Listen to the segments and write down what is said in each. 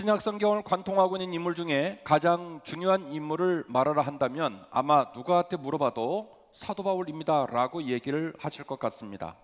신약 성경을 관통하고 있는 인물 중에 가장 중요한 인물을 말하라 한다면 아마 누구한테 물어봐도 사도 바울입니다라고 얘기를 하실 것 같습니다.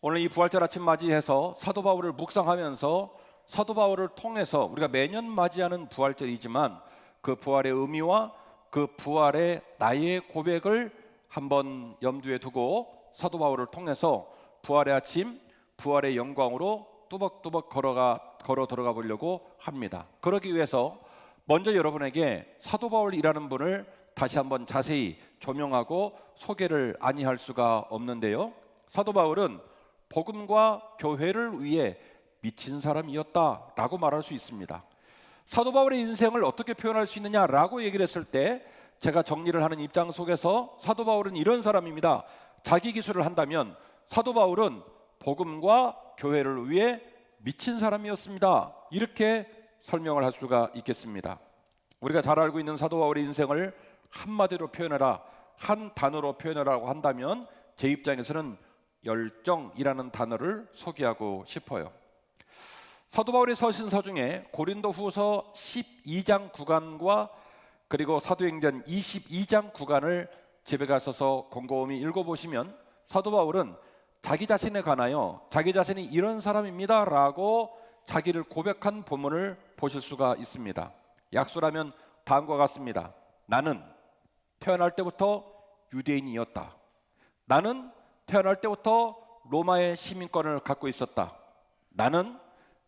오늘 이 부활절 아침 맞이해서 사도 바울을 묵상하면서 사도 바울을 통해서 우리가 매년 맞이하는 부활절이지만 그 부활의 의미와 그 부활의 나의 고백을 한번 염두에 두고 사도 바울을 통해서 부활의 아침, 부활의 영광으로 뚜벅뚜벅 걸어가 걸어 들어가 보려고 합니다. 그러기 위해서 먼저 여러분에게 사도 바울이라는 분을 다시 한번 자세히 조명하고 소개를 아니할 수가 없는데요. 사도 바울은 복음과 교회를 위해 미친 사람이었다라고 말할 수 있습니다. 사도 바울의 인생을 어떻게 표현할 수 있느냐라고 얘기를 했을 때 제가 정리를 하는 입장 속에서 사도 바울은 이런 사람입니다. 자기 기술을 한다면 사도 바울은 복음과 교회를 위해 미친 사람이었습니다. 이렇게 설명을 할 수가 있겠습니다. 우리가 잘 알고 있는 사도 바울의 인생을 한마디로 표현해라, 한 단어로 표현하라고 한다면 제 입장에서는 열정이라는 단어를 소개하고 싶어요. 사도 바울의 서신서 중에 고린도후서 12장 구간과 그리고 사도행전 22장 구간을 집에 가셔서 곰곰이 읽어보시면 사도 바울은 자기 자신에 관하여 자기 자신이 이런 사람입니다라고 자기를 고백한 본문을 보실 수가 있습니다. 약수라면 다음과 같습니다. 나는 태어날 때부터 유대인이었다. 나는 태어날 때부터 로마의 시민권을 갖고 있었다. 나는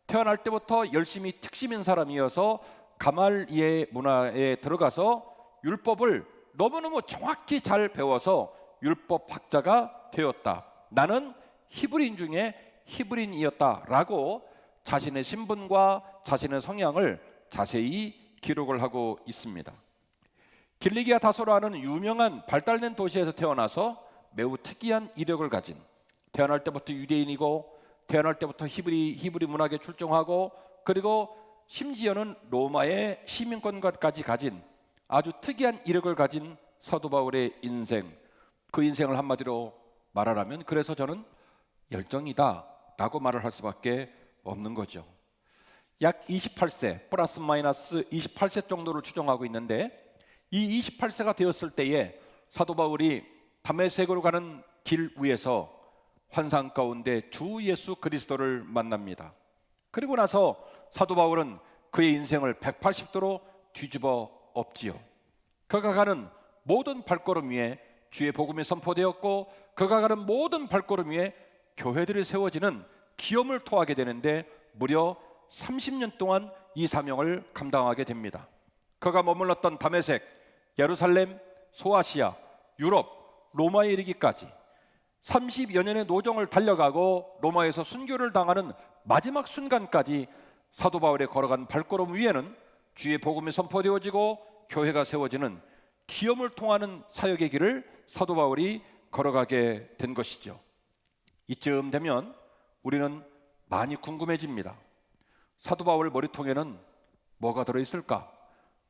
태어날 때부터 열심히 특심인 사람이어서 가말리의 문화에 들어가서 율법을 너무너무 정확히 잘 배워서 율법 학자가 되었다. 나는 히브리인 중에 히브리인이었다라고 자신의 신분과 자신의 성향을 자세히 기록을 하고 있습니다. 길리기아 다소라는 유명한 발달된 도시에서 태어나서 매우 특이한 이력을 가진 태어날 때부터 유대인이고 태어날 때부터 히브리 히브리 문학에 출중하고 그리고 심지어는 로마의 시민권까지 가진 아주 특이한 이력을 가진 사도 바울의 인생 그 인생을 한마디로 말하라면 그래서 저는 열정이다라고 말을 할 수밖에 없는 거죠. 약 28세 플러스 마이너스 28세 정도를 추정하고 있는데 이 28세가 되었을 때에 사도 바울이 담메색으로 가는 길 위에서 환상 가운데 주 예수 그리스도를 만납니다. 그리고 나서 사도 바울은 그의 인생을 180도로 뒤집어 엎지요. 그가 가는 모든 발걸음 위에 주의 복음이 선포되었고 그가 가는 모든 발걸음 위에 교회들이 세워지는 기염을 토하게 되는데 무려 30년 동안 이 사명을 감당하게 됩니다. 그가 머물렀던 다메섹, 예루살렘, 소아시아, 유럽, 로마에 이르기까지 30여 년의 노정을 달려가고 로마에서 순교를 당하는 마지막 순간까지 사도 바울의 걸어간 발걸음 위에는 주의 복음이 선포되어지고 교회가 세워지는 기염을 통하는 사역의 길을 사도 바울이 걸어가게 된 것이죠. 이쯤 되면 우리는 많이 궁금해집니다. 사도 바울 머리통에는 뭐가 들어 있을까?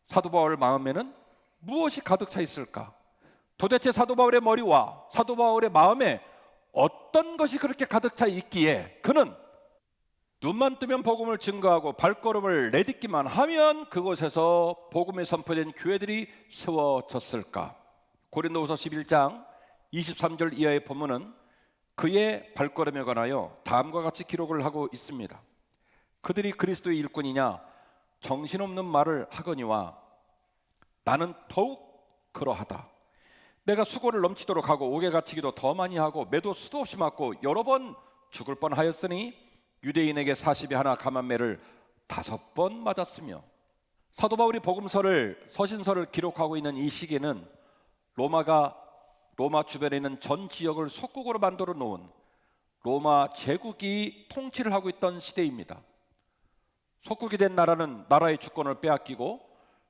사도 바울 마음에는 무엇이 가득 차 있을까? 도대체 사도 바울의 머리와 사도 바울의 마음에 어떤 것이 그렇게 가득 차 있기에 그는 눈만 뜨면 복음을 증거하고 발걸음을 내딛기만 하면 그곳에서 복음이 선포된 교회들이 세워졌을까? 고린도후서 11장 23절 이하의 본문은 그의 발걸음에 관하여 다음과 같이 기록을 하고 있습니다. 그들이 그리스도의 일꾼이냐 정신없는 말을 하거니와 나는 더욱 그러하다. 내가 수고를 넘치도록 하고 옥에 갇히기도 더 많이 하고 매도 수도 없이 맞고 여러 번 죽을 뻔하였으니 유대인에게 40이 하나 감한매를 다섯 번 맞았으며 사도 바울이 복음서를 서신서를 기록하고 있는 이 시기는 로마가 로마 주변에 있는 전 지역을 속국으로 만들어 놓은 로마 제국이 통치를 하고 있던 시대입니다. 속국이 된 나라는 나라의 주권을 빼앗기고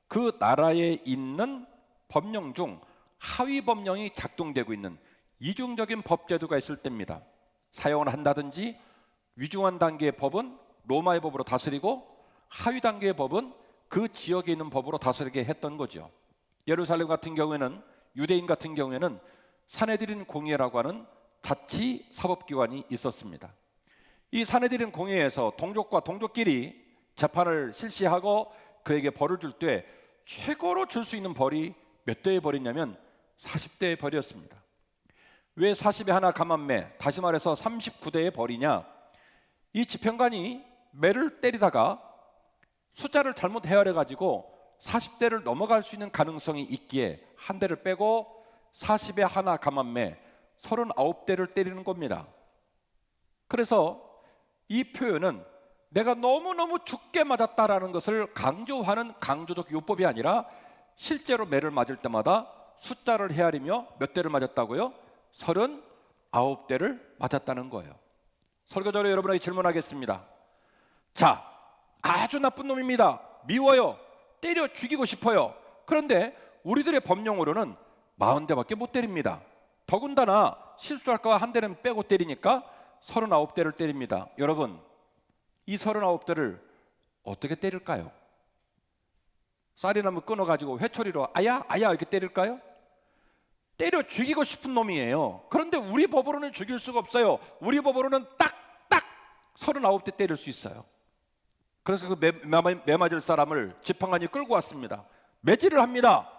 그 나라에 있는 법령 중 하위 법령이 작동되고 있는 이중적인 법제도가 있을 때입니다. 사용을 한다든지 위중한 단계의 법은 로마의 법으로 다스리고 하위 단계의 법은 그 지역에 있는 법으로 다스리게 했던 거죠. 예루살렘 같은 경우에는 유대인 같은 경우에는 사내들인 공예라고 하는 자치 사법기관이 있었습니다. 이 사내들인 공예에서 동족과 동족끼리 재판을 실시하고 그에게 벌을 줄 때 최고로 줄 수 있는 벌이 몇 대의 벌이냐면 40대의 벌이었습니다. 왜 40에 하나 감한매, 다시 말해서 39대의 벌이냐? 이 집행관이 매를 때리다가 숫자를 잘못 헤아려 가지고 40대를 넘어갈 수 있는 가능성이 있기에 한 대를 빼고 40에 하나 감한매 39대를 때리는 겁니다. 그래서 이 표현은 내가 너무너무 죽게 맞았다라는 것을 강조하는 강조적 요법이 아니라 실제로 매를 맞을 때마다 숫자를 헤아리며 몇 대를 맞았다고요? 39대를 맞았다는 거예요. 설교자로 여러분에게 질문하겠습니다. 자, 아주 나쁜 놈입니다. 미워요. 때려 죽이고 싶어요. 그런데 우리들의 법령으로는 40대밖에 못 때립니다. 더군다나 실수할까 한 대는 빼고 때리니까 39대를 때립니다. 여러분, 이 39대를 어떻게 때릴까요? 쌀이나무 끊어가지고 회초리로 아야 아야 이렇게 때릴까요? 때려 죽이고 싶은 놈이에요. 그런데 우리 법으로는 죽일 수가 없어요. 우리 법으로는 딱딱 39대 때릴 수 있어요. 그래서 그 매, 매, 매 맞을 사람을 집행관이 끌고 왔습니다. 매질을 합니다.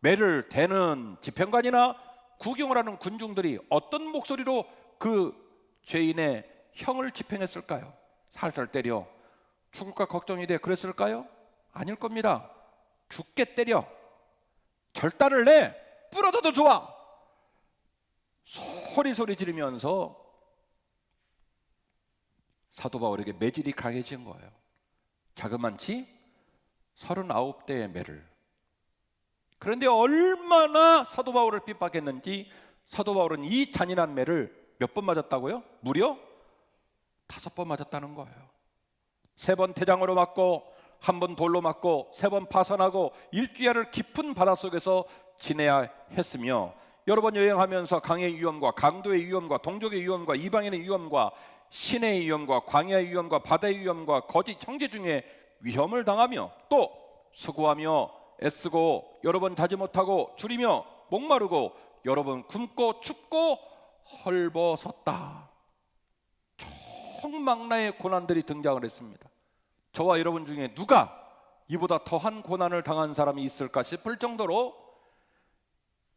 매를 대는 집행관이나 구경을 하는 군중들이 어떤 목소리로 그 죄인의 형을 집행했을까요? 살살 때려 죽을까 걱정이 돼 그랬을까요? 아닐 겁니다. 죽게 때려 절단을 내 부러져도 좋아 소리 소리 지르면서 사도 바울에게 매질이 강해진 거예요. 자그만치 39대의 매를 그런데 얼마나 사도 바울을 핍박했는지 사도 바울은 이 잔인한 매를 몇 번 맞았다고요? 무려 다섯 번 맞았다는 거예요. 세 번 태장으로 맞고 한 번 돌로 맞고 세 번 파선하고 일주일을 깊은 바닷속에서 지내야 했으며 여러 번 여행하면서 강의 위험과 강도의 위험과 동족의 위험과 이방인의 위험과 신의 위험과 광야의 위험과 바다의 위험과 거짓 형제 중에 위험을 당하며 또 수고하며 애쓰고 여러 번 자지 못하고 줄이며 목마르고 여러 번 굶고 춥고 헐벗었다. 총망라의 고난들이 등장을 했습니다. 저와 여러분 중에 누가 이보다 더한 고난을 당한 사람이 있을까 싶을 정도로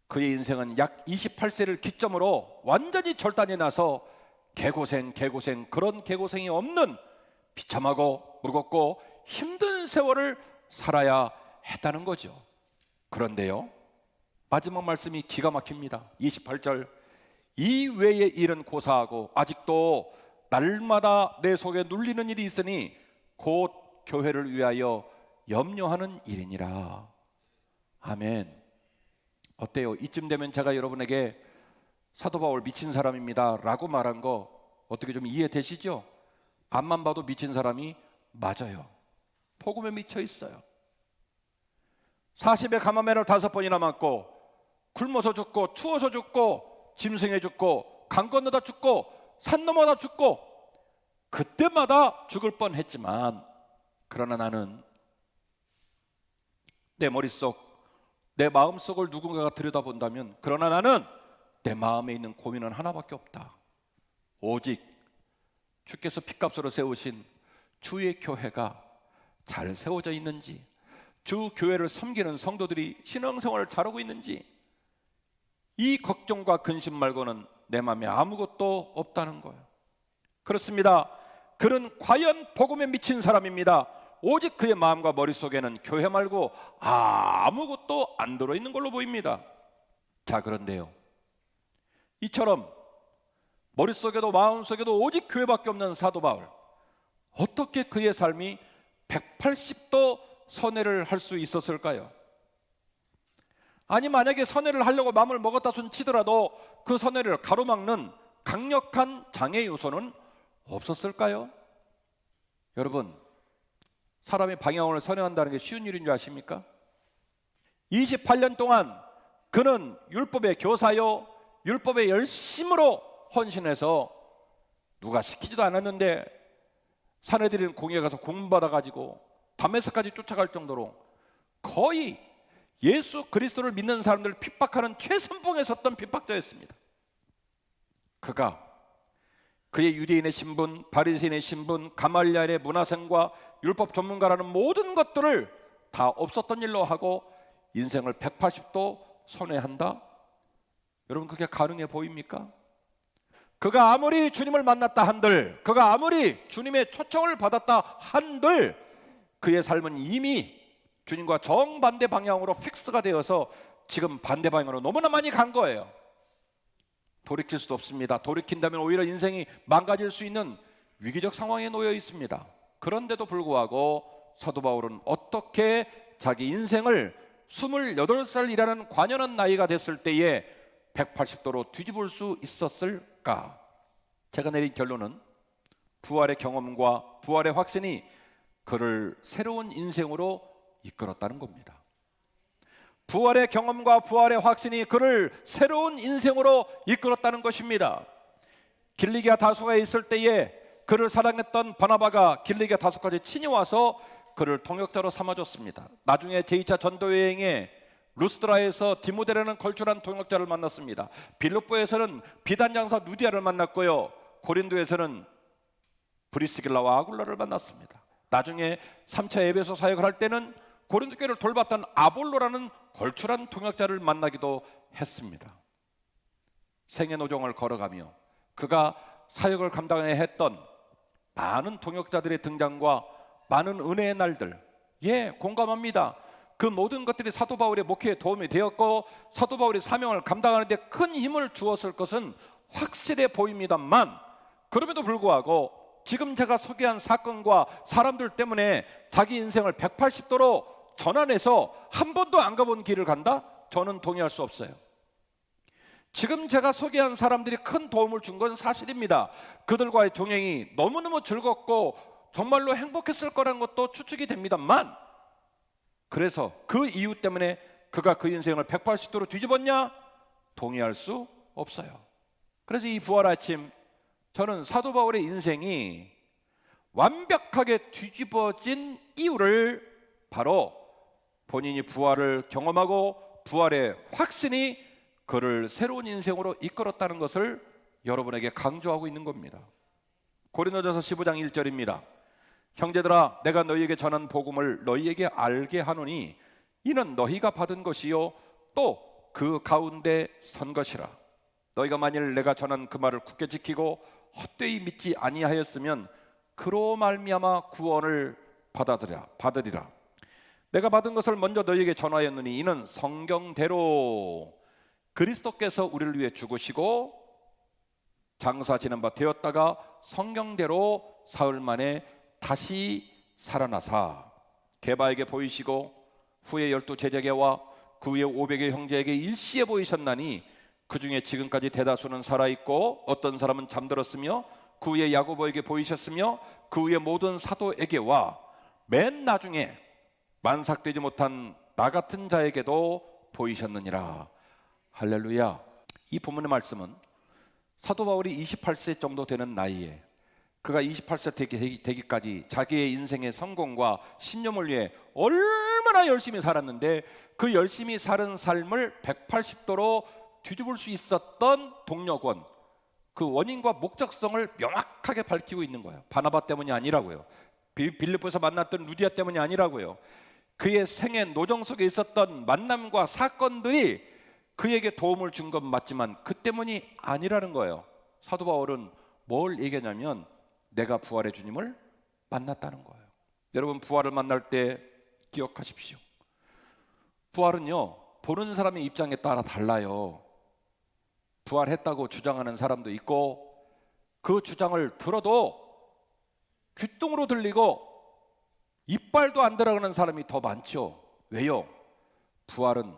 그의 인생은 약 28세를 기점으로 완전히 절단이 나서 개고생 개고생 그런 개고생이 없는 비참하고 무겁고 힘든 세월을 살아야 했다는 거죠. 그런데요. 마지막 말씀이 기가 막힙니다. 28절 이 외의 일은 고사하고 아직도 날마다 내 속에 눌리는 일이 있으니 곧 교회를 위하여 염려하는 일이니라. 아멘. 어때요? 이쯤 되면 제가 여러분에게 사도 바울 미친 사람입니다 라고 말한 거 어떻게 좀 이해되시죠? 앞만 봐도 미친 사람이 맞아요. 복음에 미쳐 있어요. 40에 가마매를 다섯 번이나 맞고 굶어서 죽고 추워서 죽고 짐승에 죽고 강 건너다 죽고 산 넘어다 죽고 그때마다 죽을 뻔했지만 그러나 나는 내 머릿속 내 마음속을 누군가가 들여다본다면 그러나 나는 내 마음에 있는 고민은 하나밖에 없다. 오직 주께서 핏값으로 세우신 주의 교회가 잘 세워져 있는지 주 교회를 섬기는 성도들이 신앙생활을 잘하고 있는지 이 걱정과 근심 말고는 내 마음에 아무것도 없다는 거예요. 그렇습니다. 그는 과연 복음에 미친 사람입니다. 오직 그의 마음과 머릿속에는 교회 말고 아무것도 안 들어 있는 걸로 보입니다. 자, 그런데요. 이처럼 머릿속에도 마음속에도 오직 교회밖에 없는 사도 바울. 어떻게 그의 삶이 180도 선회를 할 수 있었을까요? 아니 만약에 선회를 하려고 마음을 먹었다 손 치더라도 그 선회를 가로막는 강력한 장애 요소는 없었을까요? 여러분 사람의 방향을 선회한다는 게 쉬운 일인 줄 아십니까? 28년 동안 그는 율법의 교사요 율법의 열심으로 헌신해서 누가 시키지도 않았는데 사내들은 공에 가서 공받아 가지고 담에서까지 쫓아갈 정도로 거의 예수 그리스도를 믿는 사람들을 핍박하는 최선봉에 섰던 핍박자였습니다. 그가 그의 유대인의 신분, 바리새인의 신분, 가말리알의 문화생과 율법 전문가라는 모든 것들을 다 없었던 일로 하고 인생을 180도 선회한다. 여러분 그게 가능해 보입니까? 그가 아무리 주님을 만났다 한들, 그가 아무리 주님의 초청을 받았다 한들, 그의 삶은 이미 주님과 정반대 방향으로 픽스가 되어서 지금 반대 방향으로 너무나 많이 간 거예요. 돌이킬 수도 없습니다. 돌이킨다면 오히려 인생이 망가질 수 있는 위기적 상황에 놓여 있습니다. 그런데도 불구하고 사도 바울은 어떻게 자기 인생을 28살이라는 관연한 나이가 됐을 때에 180도로 뒤집을 수 있었을까? 제가 내린 결론은 부활의 경험과 부활의 확신이 그를 새로운 인생으로 이끌었다는 겁니다. 부활의 경험과 부활의 확신이 그를 새로운 인생으로 이끌었다는 것입니다. 길리기아 다소가에 있을 때에 그를 사랑했던 바나바가 길리기아 다소까지 친히 와서 그를 통역자로 삼아줬습니다. 나중에 제2차 전도 여행에 루스드라에서 디모데라는 걸출한 통역자를 만났습니다. 빌립보에서는 비단 장사 누디아를 만났고요. 고린도에서는 브리스길라와 아굴라를 만났습니다. 나중에 3차 에베소 사역을 할 때는 고린도 교회를 돌봤던 아볼로라는 걸출한 통역자를 만나기도 했습니다. 생애 노정을 걸어가며 그가 사역을 감당해 했던 많은 통역자들의 등장과 많은 은혜의 날들 예 공감합니다. 그 모든 것들이 사도 바울의 목회에 도움이 되었고 사도 바울의 사명을 감당하는데 큰 힘을 주었을 것은 확실해 보입니다만 그럼에도 불구하고 지금 제가 소개한 사건과 사람들 때문에 자기 인생을 180도로 전환해서 한 번도 안 가본 길을 간다? 저는 동의할 수 없어요. 지금 제가 소개한 사람들이 큰 도움을 준 건 사실입니다. 그들과의 동행이 너무너무 즐겁고 정말로 행복했을 거란 것도 추측이 됩니다만 그래서 그 이유 때문에 그가 그 인생을 180도로 뒤집었냐? 동의할 수 없어요. 그래서 이 부활 아침 저는 사도 바울의 인생이 완벽하게 뒤집어진 이유를 바로 본인이 부활을 경험하고 부활의 확신이 그를 새로운 인생으로 이끌었다는 것을 여러분에게 강조하고 있는 겁니다. 고린도전서 15장 1절입니다. 형제들아 내가 너희에게 전한 복음을 너희에게 알게 하노니 이는 너희가 받은 것이요 또 그 가운데 선 것이라. 너희가 만일 내가 전한 그 말을 굳게 지키고 헛되이 믿지 아니하였으면 그로 말미암아 구원을 받아들여 받으리라. 내가 받은 것을 먼저 너희에게 전하였느니 이는 성경대로 그리스도께서 우리를 위해 죽으시고 장사지는 바 되었다가 성경대로 사흘 만에 다시 살아나사. 개바에게 보이시고 후에 열두 제자에게와 그 후에 오백의 형제에게 일시에 보이셨나니 그 중에 지금까지 대다수는 살아 있고 어떤 사람은 잠들었으며 그 후에 야고보에게 보이셨으며 그 후에 모든 사도에게와 맨 나중에 만삭되지 못한 나 같은 자에게도 보이셨느니라. 할렐루야. 이 본문의 말씀은 사도 바울이 28세 정도 되는 나이에 그가 28세 되기, 되기까지 자기의 인생의 성공과 신념을 위해 얼마나 열심히 살았는데 그 열심히 사는 삶을 180도로 뒤집을 수 있었던 동력원 그 원인과 목적성을 명확하게 밝히고 있는 거예요. 바나바 때문이 아니라고요. 빌립보에서 만났던 루디아 때문이 아니라고요. 그의 생애 노정 속에 있었던 만남과 사건들이 그에게 도움을 준 건 맞지만 그 때문이 아니라는 거예요. 사도 바울은 뭘 얘기하냐면 내가 부활의 주님을 만났다는 거예요. 여러분 부활을 만날 때 기억하십시오. 부활은요 보는 사람의 입장에 따라 달라요. 부활했다고 주장하는 사람도 있고 그 주장을 들어도 귀뚱으로 들리고 이빨도 안 들어가는 사람이 더 많죠. 왜요? 부활은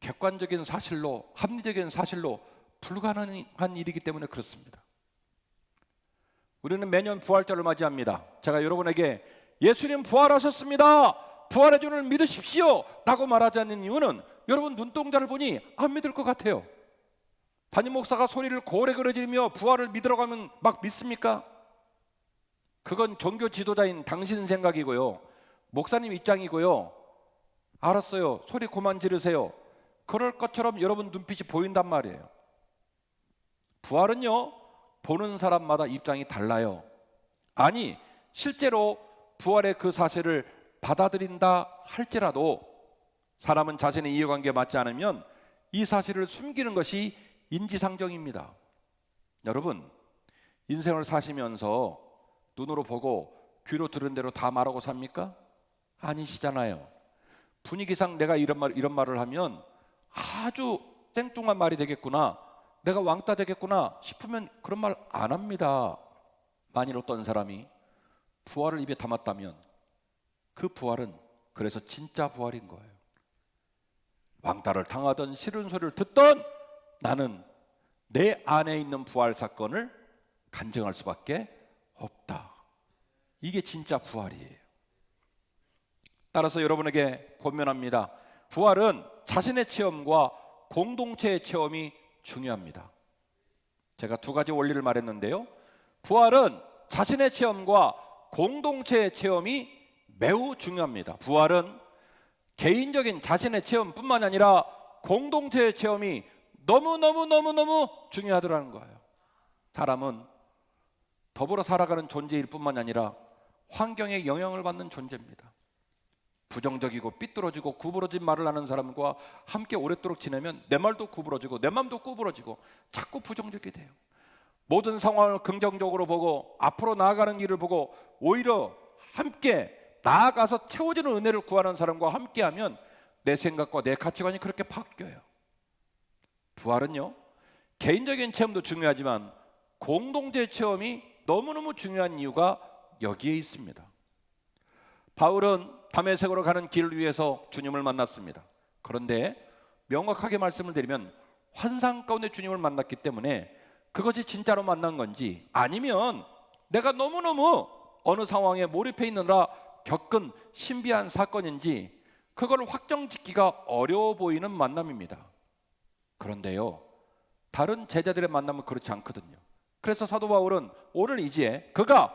객관적인 사실로 합리적인 사실로 불가능한 일이기 때문에 그렇습니다. 우리는 매년 부활절을 맞이합니다. 제가 여러분에게 예수님 부활하셨습니다. 부활의 주를 믿으십시오. 라고 말하지 않는 이유는 여러분 눈동자를 보니 안 믿을 것 같아요. 담임 목사가 소리를 고래 그려지며 부활을 믿으러 가면 막 믿습니까? 그건 종교 지도자인 당신 생각이고요. 목사님 입장이고요. 알았어요. 소리 그만 지르세요. 그럴 것처럼 여러분 눈빛이 보인단 말이에요. 부활은요. 보는 사람마다 입장이 달라요. 아니, 실제로 부활의 그 사실을 받아들인다 할지라도 사람은 자신의 이해관계에 맞지 않으면 이 사실을 숨기는 것이 인지상정입니다. 여러분, 인생을 사시면서 눈으로 보고 귀로 들은 대로 다 말하고 삽니까? 아니시잖아요. 분위기상 내가 이런 말 이런 말을 하면 아주 땡뚱한 말이 되겠구나. 내가 왕따 되겠구나 싶으면 그런 말 안 합니다. 만일 어떤 사람이 부활을 입에 담았다면 그 부활은 그래서 진짜 부활인 거예요. 왕따를 당하던 싫은 소리를 듣던 나는 내 안에 있는 부활 사건을 간증할 수밖에 없다. 이게 진짜 부활이에요. 따라서 여러분에게 권면합니다. 부활은 자신의 체험과 공동체의 체험이 중요합니다. 제가 두 가지 원리를 말했는데요. 부활은 자신의 체험과 공동체의 체험이 매우 중요합니다. 부활은 개인적인 자신의 체험뿐만 아니라 공동체의 체험이 너무너무너무너무 중요하더라는 거예요. 사람은 더불어 살아가는 존재일 뿐만 아니라 환경에 영향을 받는 존재입니다. 부정적이고 삐뚤어지고 구부러진 말을 하는 사람과 함께 오랫도록 지내면 내 말도 구부러지고 내 마음도 구부러지고 자꾸 부정적이 돼요. 모든 상황을 긍정적으로 보고 앞으로 나아가는 길을 보고 오히려 함께 나아가서 채워지는 은혜를 구하는 사람과 함께하면 내 생각과 내 가치관이 그렇게 바뀌어요. 부활은요 개인적인 체험도 중요하지만 공동체 체험이 너무너무 중요한 이유가 여기에 있습니다. 바울은 담에색으로 가는 길 위에서 주님을 만났습니다. 그런데 명확하게 말씀을 드리면 환상 가운데 주님을 만났기 때문에 그것이 진짜로 만난 건지 아니면 내가 너무너무 어느 상황에 몰입해 있느라 겪은 신비한 사건인지 그걸 확정짓기가 어려워 보이는 만남입니다. 그런데요. 다른 제자들의 만남은 그렇지 않거든요. 그래서 사도 바울은 오늘 이제 그가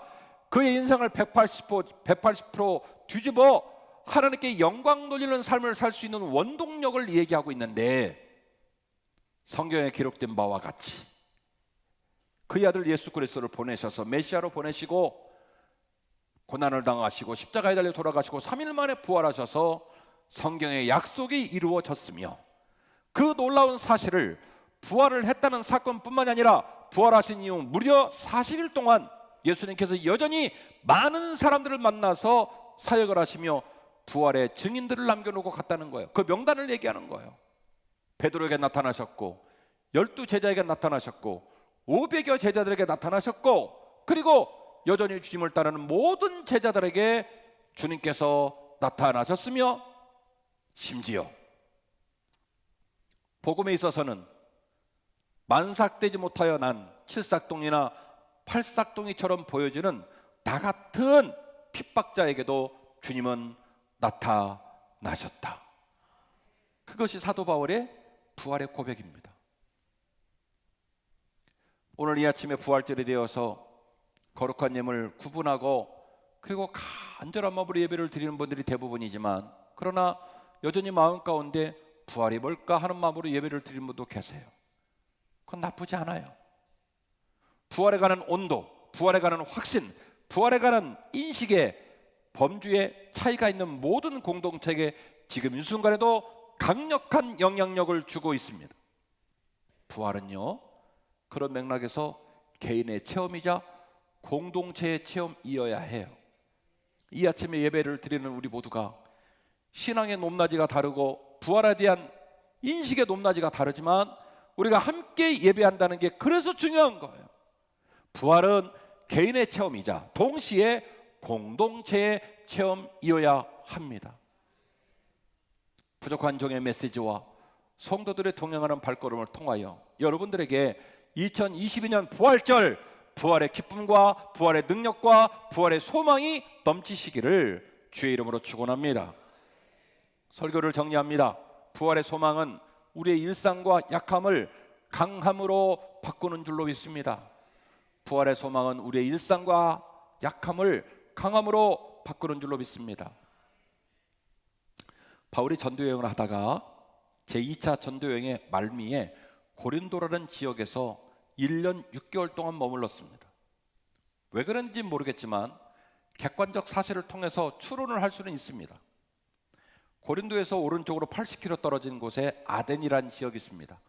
그의 인생을 180% 180% 뒤집어 하나님께 영광 돌리는 삶을 살 수 있는 원동력을 얘기하고 있는데 성경에 기록된 바와 같이 그의 아들 예수 그리스도를 보내셔서 메시아로 보내시고 고난을 당하시고 십자가에 달려 돌아가시고 3일 만에 부활하셔서 성경의 약속이 이루어졌으며 그 놀라운 사실을 부활을 했다는 사건뿐만이 아니라 부활하신 이후 무려 40일 동안 예수님께서 여전히 많은 사람들을 만나서 사역을 하시며 부활의 증인들을 남겨놓고 갔다는 거예요. 그 명단을 얘기하는 거예요. 베드로에게 나타나셨고 열두 제자에게 나타나셨고 500여 제자들에게 나타나셨고 그리고 여전히 주님을 따르는 모든 제자들에게 주님께서 나타나셨으며 심지어 복음에 있어서는 만삭되지 못하여 난 칠삭동이나 팔삭동이처럼 보여지는 나 같은 핍박자에게도 주님은 나타나셨다. 그것이 사도 바울의 부활의 고백입니다. 오늘 이 아침에 부활절이 되어서 거룩한 예물 구분하고 그리고 간절한 마음으로 예배를 드리는 분들이 대부분이지만 그러나 여전히 마음 가운데 부활이 뭘까 하는 마음으로 예배를 드리는 분도 계세요. 그건 나쁘지 않아요. 부활에 관한 온도, 부활에 관한 확신, 부활에 관한 인식에 범주에 차이가 있는 모든 공동체에게 지금 이 순간에도 강력한 영향력을 주고 있습니다. 부활은요, 그런 맥락에서 개인의 체험이자 공동체의 체험이어야 해요. 이 아침에 예배를 드리는 우리 모두가 신앙의 높낮이가 다르고 부활에 대한 인식의 높낮이가 다르지만 우리가 함께 예배한다는 게 그래서 중요한 거예요. 부활은 개인의 체험이자 동시에 공동체의 체험이어야 합니다. 부족한 종의 메시지와 성도들의 동행하는 발걸음을 통하여 여러분들에게 2022년 부활절 부활의 기쁨과 부활의 능력과 부활의 소망이 넘치시기를 주의 이름으로 축원합니다. 설교를 정리합니다. 부활의 소망은 우리의 일상과 약함을 강함으로 바꾸는 줄로 믿습니다. 부활의 소망은 우리의 일상과 약함을 강함으로 바꾸는 줄로 믿습니다. 바울이 전도 여행을 하다가 제2차 전도 여행의 말미에 고린도라는 지역에서 1년 6개월 동안 머물렀습니다. 왜 그런지 모르겠지만 객관적 사실을 통해서 추론을 할 수는 있습니다. 고린도에서 오른쪽으로 80km 떨어진 곳에 아덴이라는 지역이 있습니다.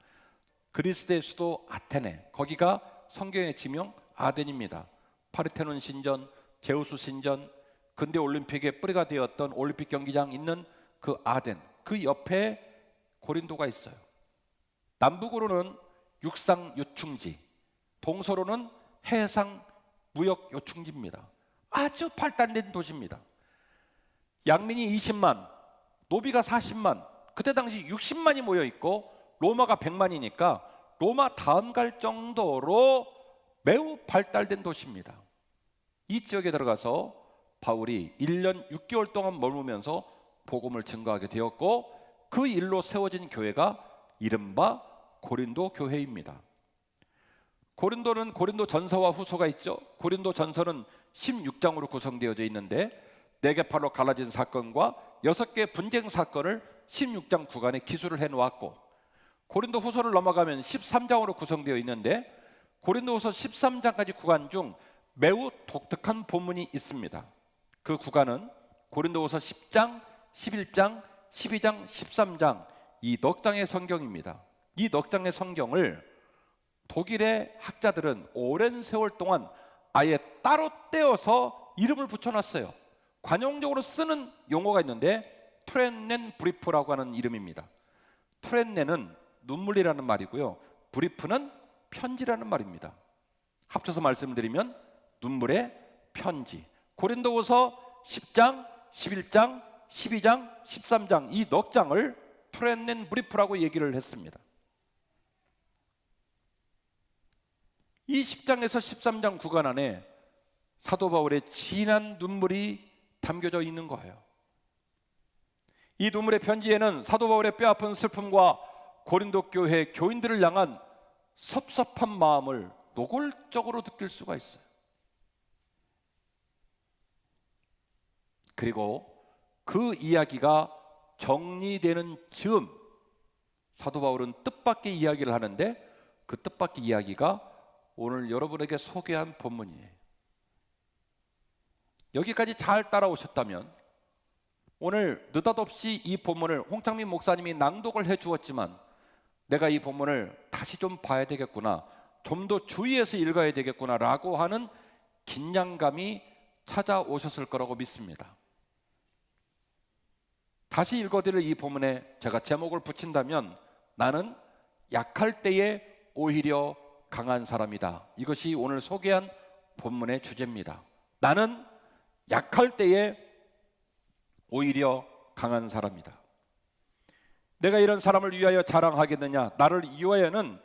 그리스의 수도 아테네, 거기가 성경의 지명 아덴입니다. 파르테논 신전, 제우스 신전, 근대 올림픽의 뿌리가 되었던 올림픽 경기장 있는 그 아덴, 그 옆에 고린도가 있어요. 남북으로는 육상 요충지, 동서로는 해상 무역 요충지입니다. 아주 발달된 도시입니다. 양민이 20만, 노비가 40만, 그때 당시 60만이 모여 있고 로마가 100만이니까 로마 다음 갈 정도로 매우 발달된 도시입니다. 이 지역에 들어가서 바울이 1년 6개월 동안 머물면서 복음을 증거하게 되었고 그 일로 세워진 교회가 이른바 고린도 교회입니다. 고린도는 고린도 전서와 후서가 있죠. 고린도 전서는 16장으로 구성되어져 있는데 네개 팔로 갈라진 사건과 여섯 개 분쟁 사건을 16장 구간에 기술을 해 놓았고 고린도 후서를 넘어가면 13장으로 구성되어 있는데 고린도 후서 13장까지 구간 중 매우 독특한 본문이 있습니다. 그 구간은 고린도 후서 10장, 11장, 12장, 13장 이 넉 장의 성경입니다. 이 넉 장의 성경을 독일의 학자들은 오랜 세월 동안 아예 따로 떼어서 이름을 붙여놨어요. 관용적으로 쓰는 용어가 있는데 트렌넨 브리프라고 하는 이름입니다. 트렌넨은 눈물이라는 말이고요. 브리프는 편지라는 말입니다. 합쳐서 말씀드리면 눈물의 편지. 고린도후서 10장, 11장, 12장, 13장 이 넉 장을 트렌넨 브리프라고 얘기를 했습니다. 이 10장에서 13장 구간 안에 사도 바울의 진한 눈물이 담겨져 있는 거예요. 이 눈물의 편지에는 사도 바울의 뼈아픈 슬픔과 고린도 교회 교인들을 향한 섭섭한 마음을 노골적으로 느낄 수가 있어요. 그리고 그 이야기가 정리되는 즈음 사도 바울은 뜻밖의 이야기를 하는데 그 뜻밖의 이야기가 오늘 여러분에게 소개한 본문이에요. 여기까지 잘 따라오셨다면 오늘 느닷없이 이 본문을 홍창민 목사님이 낭독을 해 주었지만 내가 이 본문을 다시 좀 봐야 되겠구나. 좀 더 주의해서 읽어야 되겠구나라고 하는 긴장감이 찾아오셨을 거라고 믿습니다. 다시 읽어드릴 이 본문에 제가 제목을 붙인다면 나는 약할 때에 오히려 강한 사람이다. 이것이 오늘 소개한 본문의 주제입니다. 나는 약할 때에 오히려 강한 사람이다. 내가 이런 사람을 위하여 자랑하겠느냐? 나를 위하여는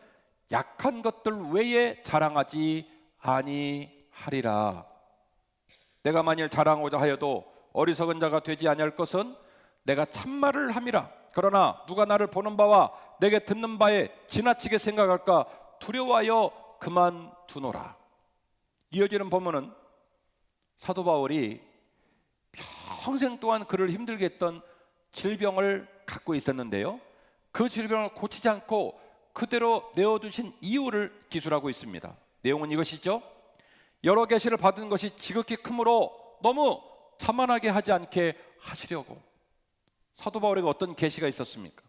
약한 것들 외에 자랑하지 아니하리라. 내가 만일 자랑하고자 하여도 어리석은 자가 되지 아니할 것은 내가 참말을 함이라. 그러나 누가 나를 보는 바와 내게 듣는 바에 지나치게 생각할까 두려워하여 그만 두노라. 이어지는 본문은 사도 바울이 평생 동안 그를 힘들게 했던 질병을 갖고 있었는데요. 그 질병을 고치지 않고 그대로 내어두신 이유를 기술하고 있습니다. 내용은 이것이죠. 여러 계시를 받은 것이 지극히 크므로 너무 자만하게 하지 않게 하시려고 사도 바울에게 어떤 계시가 있었습니까?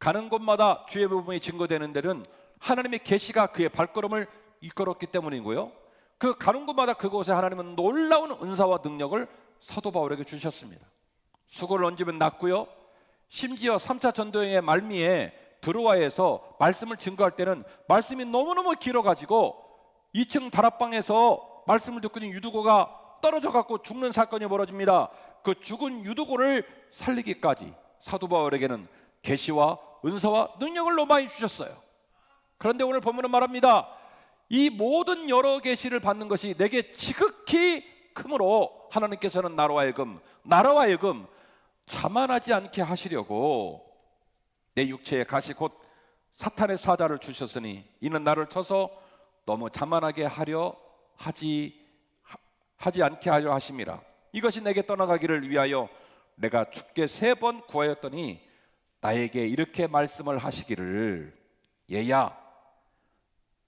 가는 곳마다 주의 부분이 증거되는 데는 하나님의 계시가 그의 발걸음을 이끌었기 때문이고요. 그 가는 곳마다 그곳에 하나님은 놀라운 은사와 능력을 사도 바울에게 주셨습니다. 수고를 얹으면 낫고요. 심지어 3차 전도행의 말미에 드로아에서 말씀을 증거할 때는 말씀이 너무너무 길어가지고 2층 다락방에서 말씀을 듣고 있는 유두고가 떨어져 갖고 죽는 사건이 벌어집니다. 그 죽은 유두고를 살리기까지 사도 바울에게는 계시와 은사와 능력을 많이 주셨어요. 그런데 오늘 본문은 말합니다. 이 모든 여러 계시를 받는 것이 내게 지극히 크므로 하나님께서는 나로 하여금 나로 하여금 자만하지 않게 하시려고 내 육체에 가시 곧 사탄의 사자를 주셨으니 이는 나를 쳐서 너무 자만하게 하려 하지 하지 않게 하려 하심이라. 이것이 내게 떠나가기를 위하여 내가 죽게 세번 구하였더니 나에게 이렇게 말씀을 하시기를 얘야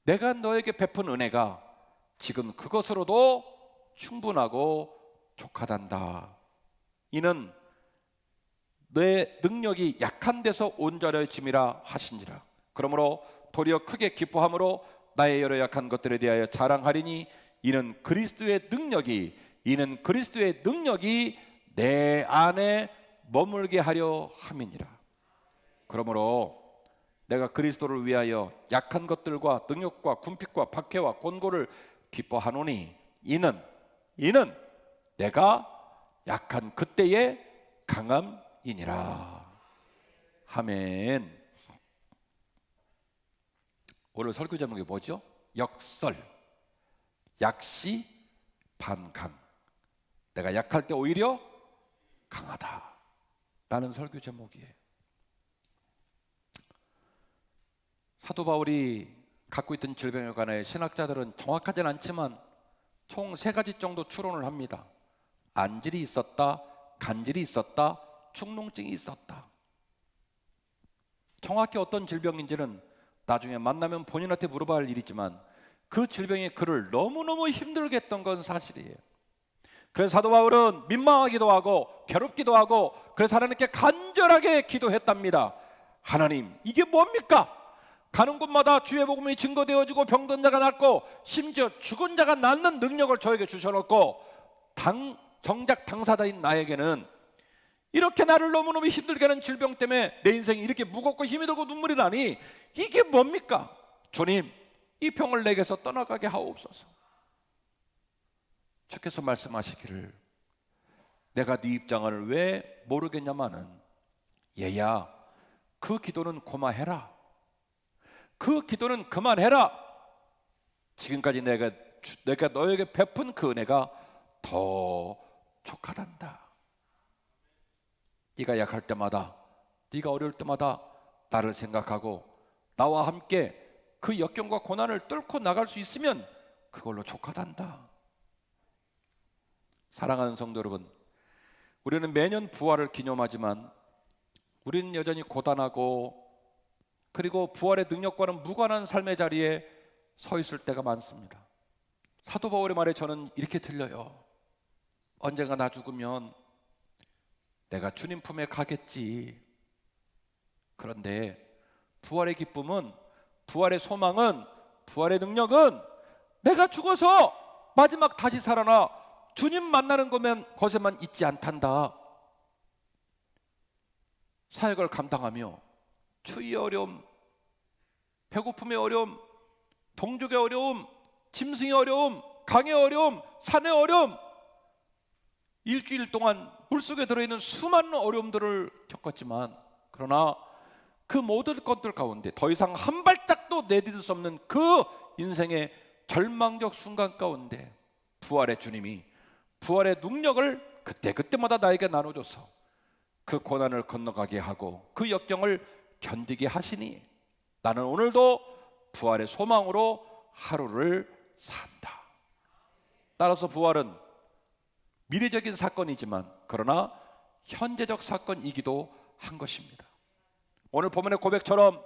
내가 너에게 베푼 은혜가 지금 그것으로도 충분하고 족하단다. 이는 내 능력이 약한 데서 온전해짐이라 하신지라. 그러므로 도리어 크게 기뻐함으로 나의 여러 약한 것들에 대하여 자랑하리니 이는 그리스도의 능력이 이는 그리스도의 능력이 내 안에 머물게 하려 함이니라. 그러므로 내가 그리스도를 위하여 약한 것들과 능력과 궁핍과 박해와 곤고를 기뻐하노니 이는 이는 내가 약한 그때의 강함이니라. 아멘. 오늘 설교 제목이 뭐죠? 역설. 약시 반강. 내가 약할 때 오히려 강하다. 라는 설교 제목이에요. 사도 바울이 갖고 있던 질병에 관해 신학자들은 정확하진 않지만 총 세 가지 정도 추론을 합니다. 안질이 있었다, 간질이 있었다, 축농증이 있었다. 정확히 어떤 질병인지는 나중에 만나면 본인한테 물어봐야 할 일이지만 그 질병이 그를 너무너무 힘들게 했던 건 사실이에요. 그래서 사도 바울은 민망하기도 하고 괴롭기도 하고 그래서 하나님께 간절하게 기도했답니다. 하나님, 이게 뭡니까? 가는 곳마다 주의 복음이 증거되어지고 병든 자가 낫고 심지어 죽은 자가 낫는 능력을 저에게 주셔놓고 당, 정작 당사자인 나에게는 이렇게 나를 너무너무 힘들게 하는 질병 때문에 내 인생이 이렇게 무겁고 힘이 들고 눈물이 나니 이게 뭡니까? 주님, 이 병을 내게서 떠나가게 하옵소서. 주께서 말씀하시기를 내가 네 입장을 왜 모르겠냐마는 얘야 그 기도는 고마해라. 그 기도는 그만해라. 지금까지 내가 주- 내가 너에게 베푼 그 은혜가 더 족하단다. 네가 약할 때마다 네가 어려울 때마다 나를 생각하고 나와 함께 그 역경과 고난을 뚫고 나갈 수 있으면 그걸로 족하단다. 사랑하는 성도 여러분, 우리는 매년 부활을 기념하지만 우리는 여전히 고단하고 그리고 부활의 능력과는 무관한 삶의 자리에 서 있을 때가 많습니다. 사도 바울의 말에 저는 이렇게 들려요. 언젠가 나 죽으면 내가 주님 품에 가겠지. 그런데 부활의 기쁨은 부활의 소망은 부활의 능력은 내가 죽어서 마지막 다시 살아나 주님 만나는 거면 것에만 있지 않단다. 사역을 감당하며 추위의 어려움, 배고픔의 어려움, 동족의 어려움, 짐승의 어려움, 강의 어려움, 산의 어려움, 일주일 동안 물속에 들어있는 수많은 어려움들을 겪었지만 그러나 그 모든 것들 가운데 더 이상 한 발짝도 내디딜 수 없는 그 인생의 절망적 순간 가운데 부활의 주님이 부활의 능력을 그때 그때마다 나에게 나눠줘서 그 고난을 건너가게 하고 그 역경을 견디게 하시니 나는 오늘도 부활의 소망으로 하루를 산다. 따라서 부활은 미래적인 사건이지만 그러나 현재적 사건이기도 한 것입니다. 오늘 본문의 고백처럼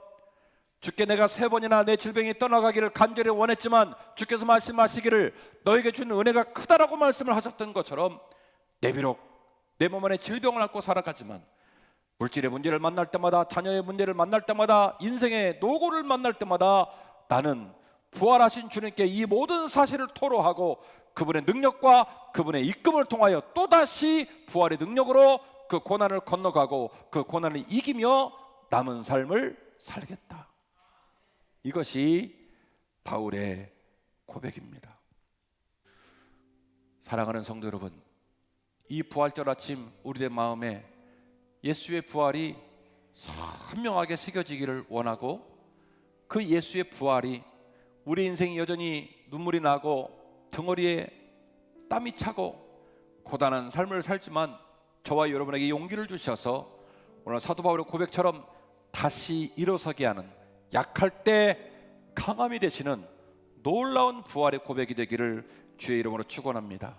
주께 내가 세 번이나 내 질병이 떠나가기를 간절히 원했지만 주께서 말씀하시기를 너에게 준 은혜가 크다라고 말씀을 하셨던 것처럼 내 비록 내 몸 안에 질병을 안고 살아가지만 물질의 문제를 만날 때마다 자녀의 문제를 만날 때마다 인생의 노고를 만날 때마다 나는 부활하신 주님께 이 모든 사실을 토로하고 그분의 능력과 그분의 입금을 통하여 또다시 부활의 능력으로 그 고난을 건너가고 그 고난을 이기며 남은 삶을 살겠다. 이것이 바울의 고백입니다. 사랑하는 성도 여러분, 이 부활절 아침 우리의 마음에 예수의 부활이 선명하게 새겨지기를 원하고 그 예수의 부활이 우리 인생이 여전히 눈물이 나고 덩어리에 땀이 차고 고단한 삶을 살지만 저와 여러분에게 용기를 주셔서 오늘 사도 바울의 고백처럼 다시 일어서게 하는 약할 때 강함이 되시는 놀라운 부활의 고백이 되기를 주의 이름으로 축원합니다.